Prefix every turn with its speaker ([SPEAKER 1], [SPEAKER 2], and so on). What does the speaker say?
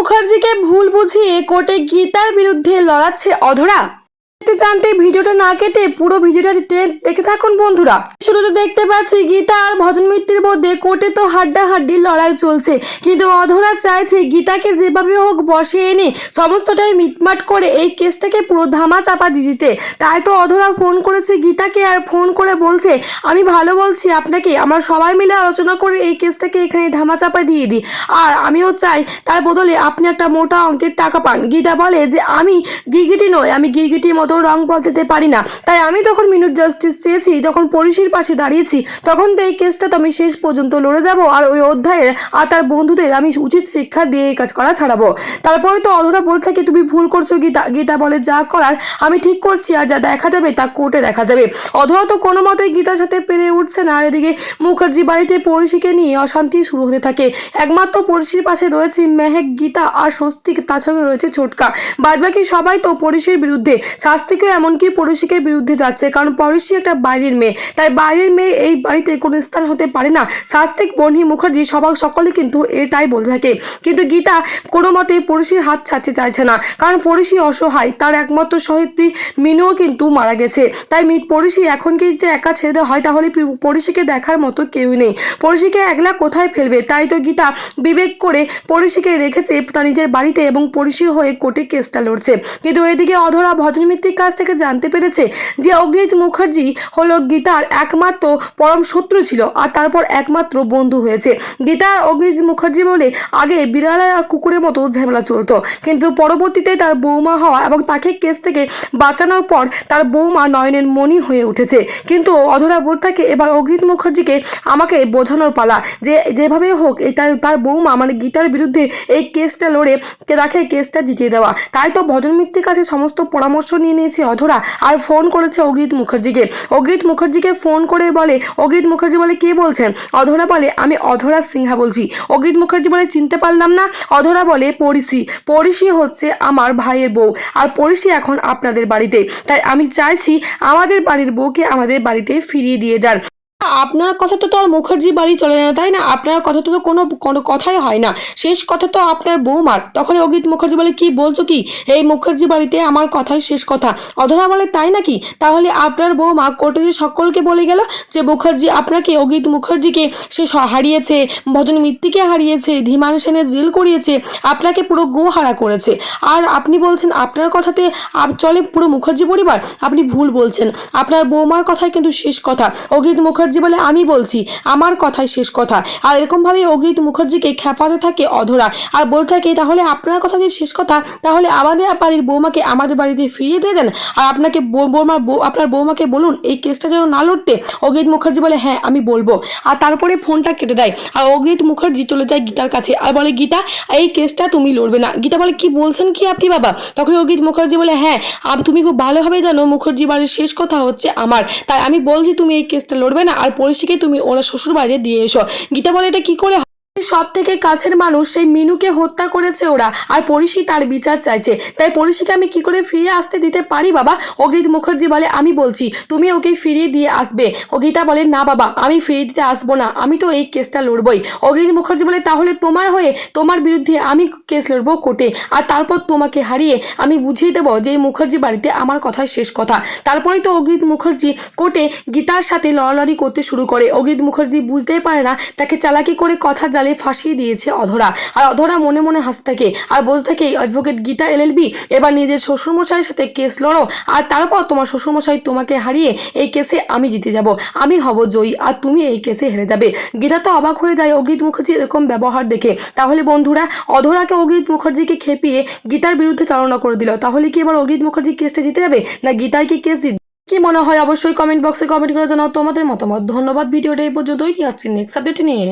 [SPEAKER 1] মুখার্জিকে ভুল বুঝিয়ে কোর্টে গীতার বিরুদ্ধে লড়াচ্ছে অধরা। জানতে ভিডিওটা না কেটে পুরো ভিডিওটা দেখে থাকুন বন্ধুরা। শুরুতে দেখতে পাচ্ছি গীতা আর ভজন মিত্রের মধ্যে কোর্টে তো হাড্ডাহাড্ডি লড়াই চলছে। কিন্তু অধরা চাইছে গীতাকে যেভাবে হোক বসে এনে সমস্তটাই মিটমাট করে এই কেসটাকে পুরো ধামা চাপা দিয়ে দিতে। তাই তো অধরা ফোন করেছে গীতাকে আর ফোন করে বলছে, আমি ভালো বলছি আপনাকে, আমরা সবাই মিলে আলোচনা করে এই কেসটাকে এখানে ধামা চাপা দিয়ে দিই। আর আমিও চাই, তার বদলে আপনি একটা মোটা অঙ্কের টাকা পান। গীতা বলে যে, আমি গিরগিটি নয়, আমি গিরগিটির মতো রং বদলাতে পারি না। তাই আমি তখন মিনুট জাস্টিস চেয়েছি, যখন পরিশির পাশে দাঁড়িয়েছি, তখন তো এই কেসটা তো আমি শেষ পর্যন্ত লড়ে যাব, আর ওই অধ্যায়ের আর তার বন্ধুদের আমি উচিত শিক্ষা দিয়ে এই কাজ করা ছাড়াবো। তারপরে তো অধরা বলে থাকে, তুমি ভুল করছ গীতা গীতা বলে যা করার, আমি ঠিক করছি, আর যা দেখা যাবে তা কোর্টে দেখা যাবে। অধরা তো কোনো মতেই গীতার সাথে পেরে উঠছে না। এদিকে মুখার্জি বাড়িতে পড়শিকে নিয়ে অশান্তি শুরু হতে থাকে। একমাত্র পড়শির পাশে রয়েছে মেহেক, গীতা আর স্বস্তিক তাছাড়া রয়েছে ছোটকা। বাদবাকি সবাই তো পড়শির বিরুদ্ধে শাস্তিকেও এমনকি পড়শিকের বিরুদ্ধে যাচ্ছে, কারণ পড়শি একটা বাইরের মেয়ে। তাই বাইরের মেয়ে এই বাড়িতে কোনো স্থান হতে পারে না। শাস্তিক বনি মুখার্জি সবাই সকলে কিন্তু এটাই বলে থাকে। কিন্তু গীতা কোনো মতে পড়শির হাত ছাড়তে চাইছে না, কারণ পড়শি অসহায়, তার একমাত্র সহিত্রী মিনুও কিন্তু মারা গেছে। তাই মি পড়শি এখন যদি একা ছেড়ে দেওয়া হয়, তাহলে পড়শিকে দেখার মতো কেউ নেই। পড়শিকে একলা কোথায় ফেলবে? তাই তো গীতা বিবেক করে পড়শিকে রেখেছে তার নিজের বাড়িতে এবং পড়শির হয়ে কোর্টে কেসটা লড়ছে। কিন্তু এদিকে অধরা ভজনমিত্রির কাছ থেকে জানতে পেরেছে যে অগ্নিত মুখার্জি হলো গীতার একমাত্র পরম শত্রু ছিল আর তারপর একমাত্র বন্ধু হয়েছে। গীতা আর অগ্নিত মুখার্জি বলে আগে বিড়াল আর কুকুরের মতো ঝামেলা চলতো। কিন্তু পরবর্তীতে তার বৌমা হওয়া এবং তাকে কেস থেকে বাঁচানোর পর তার বৌমা নয়নের মণি হয়ে উঠেছে। কিন্তু অধরা থাকে এবার অগ্নিত মুখার্জিকে আমাকে বোঝানোর পালা যে যেভাবে হোক এই তার তার বৌমা মানে গীতার বিরুদ্ধে এই কেসটা লড়ে তাকে কেসটা জিতিয়ে দেওয়া। তাই তো ভজন মিত্রের কাছে সমস্ত পরামর্শ নিয়ে নিয়েছে অধরা আর ফোন করেছে অগ্রিত মুখার্জিকে। অগ্রিত মুখার্জিকে ফোন করে বলে অগ্রিত মুখার্জি বলে কে বলছেন? অধরা বলে, আমি অধরা সিংহা বলছি। অগ্রিত মুখার্জি বলে, চিনতে পারলাম না। অধরা বলে পরিসি পরিসি হচ্ছে আমার ভাইয়ের বউ আর পরিসি এখন আপনাদের বাড়িতে। তাই আমি চাইছি আমাদের বাড়ির বউকে আমাদের বাড়িতে ফিরিয়ে দিয়ে যান। আপনার কথা তো তো আর মুখার্জি বাড়ি চলে না, তাই না? আপনার কথা তো কোনো কোনো কথাই হয় না। শেষ কথা তো আপনার বৌমার। তখন অগ্রিত মুখার্জি বলে, কি বলছো কি? এই মুখার্জি বাড়িতে আমার কথাই শেষ কথা। অধরা বলে, তাই নাকি? তাহলে আপনার বৌমা কোর্টে যে সকলকে বলে গেল যে মুখার্জি আপনাকে অগ্রিত মুখার্জিকে সে হারিয়েছে, ভজন মিত্তিকে হারিয়েছে, ধীমান সেনের জেল করিয়েছে, আপনাকে পুরো গোহারা করেছে। আর আপনি বলছেন, আপনার কথাতে চলে পুরো মুখার্জি পরিবার? আপনি ভুল বলছেন। আপনার বৌমার কথাই কিন্তু শেষ কথা। অগ্রিত মুখার্জি বলে আমি বলছি, আমার কথাই শেষ কথা। আর এরকমভাবে অগ্রিত মুখার্জিকে খেপাতে থাকে অধরা। আর বলতে থাকে, তাহলে আপনার কথা যে শেষ কথা, তাহলে আমাদের বাড়ির বৌমাকে আমাদের বাড়িতে ফিরিয়ে দিয়ে দেন। আর আপনাকে বৌ- বৌমার বউ আপনার বৌমাকে বলুন, এই কেসটা যেন না লড়তে। অগ্রিত মুখার্জি বলে হ্যাঁ আমি বলব। আর তারপরে ফোনটা কেটে দেয়। আর অগ্রিত মুখার্জি চলে যায় গীতার কাছে। আর বলে, গীতা, এই কেসটা তুমি লড়বে না। গীতা বলে, কি বলছেন কি আপনি বাবা? তখন অগ্রিত মুখার্জি বলে হ্যাঁ তুমি খুব ভালোভাবে জানো মুখার্জি বাড়ির শেষ কথা হচ্ছে আমার। তাই আমি বলছি, তুমি এই কেসটা লড়বে না। আর পরিশিকে তুমি ওরা শ্বশুর বাড়িতে দিয়ে এসো গীতা বলে এটা কি করে? সব থেকে কাছের মানুষ, সেই মিনুকে হত্যা করেছে ওরা। আর পরিষি তার বিচার চাইছে। তাই পরিষিকে আমি কি করে ফিরিয়ে আসতে দিতে পারি, বাবা? অগ্রিত মুখার্জি বলে, আমি বলছি, তুমি ওকে ফিরিয়ে দিয়ে আসবে। অগিতা বলে, না, বাবা, আমি ফিরিয়ে দিতে আসব না। আমি তো এই কেসটা লড়বই। অগ্রিত মুখার্জি বলে, তাহলে তোমার হয়ে, তোমার বিরুদ্ধে আমি কেস লড়বো কোর্টে, আর তারপর তোমাকে হারিয়ে আমি বুঝিয়ে দেবো যে মুখার্জি বাড়িতে আমার কথাই শেষ কথা। তারপরেই তো অগ্রিত মুখার্জি কোর্টে গীতার সাথে লড়ালড়ি করতে শুরু করে। অগ্রিত মুখার্জি বুঝতেই পারে না, তাকে চালাকি করে কথা জালে ফাঁসিয়ে দিয়েছে অধরা। আর অধরা মনে মনে হাসতে থাকে। আর বলতে থাকে অ্যাডভোকেট গীতা এলএলবি এবার নিজের শ্বশুরমশাইয়ের সাথে কেস লড়ো। আর তারপর তোমার শ্বশুরমশাই তোমাকে হারিয়ে এই কেসে আমি জিতে যাব। আমি হব জয়ী, আর তুমি এই কেসে হেরে যাবে। গীতা তো অবাক হয়ে যায় অগ্রিত মুখার্জি এরকম ব্যবহার দেখে। তাহলে বন্ধুরা, অধরাকে অগ্রিত মুখার্জিকে খেপিয়ে গীতার বিরুদ্ধে চালনা করে দিল। তাহলে কি এবার অগ্রিত মুখার্জি কেসটা জিতে যাবে? না গীতাই কি কেস জিতবে কি মনে হয়? অবশ্যই কমেন্ট বক্সে কমেন্ট করে জানাও। তোমাদের মতামত। ধন্যবাদ। ভিডিওটা এই পর্যন্তই। নিয়ে আসছি নেক্সট আপডেট নিয়ে।